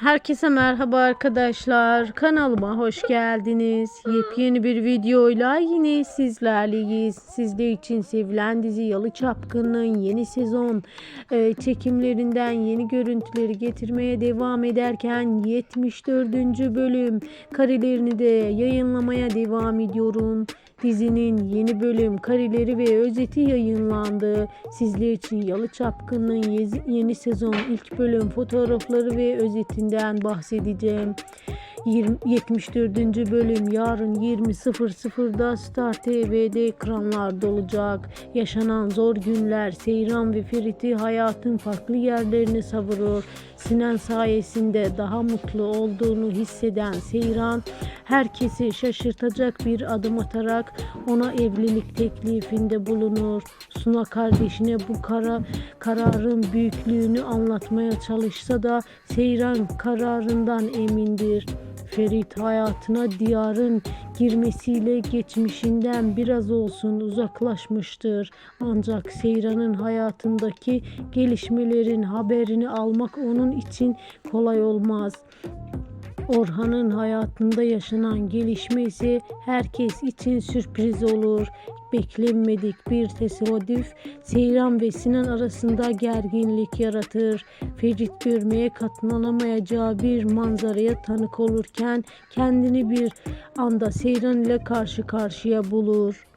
Herkese merhaba arkadaşlar. Kanalıma hoş geldiniz. Yepyeni bir videoyla yine sizlerleyiz. Sizler için sevilen dizi Yalı Çapkın'ın yeni sezon e, çekimlerinden yeni görüntüleri getirmeye devam ederken 74. bölüm karelerini de yayınlamaya devam ediyorum. Dizinin yeni bölüm kareleri ve özeti yayınlandı. Sizler için Yalı Çapkın'ın yeni sezon ilk bölüm fotoğrafları ve özetinden bahsedeceğim. 20 74. bölüm yarın 20.00'da Star TV'de ekranlarda olacak. Yaşanan zor günler Seyran ve Ferit'i hayatın farklı yerlerine savurur. Sinan sayesinde daha mutlu olduğunu hisseden Seyran herkesi şaşırtacak bir adım atarak ona evlilik teklifinde bulunur. Suna kardeşine bu kara, kararın büyüklüğünü anlatmaya çalışsa da Seyran kararından emindir. Ferit hayatına diyarın girmesiyle geçmişinden biraz olsun uzaklaşmıştır. Ancak Seyran'ın hayatındaki gelişmelerin haberini almak onun için kolay olmaz. Orhan'ın hayatında yaşanan gelişme ise herkes için sürpriz olur. Beklenmedik bir tesadüf Seyran ve Sinan arasında gerginlik yaratır. Ferit görmeye katlanamayacağı bir manzaraya tanık olurken kendini bir anda Seyran ile karşı karşıya bulur.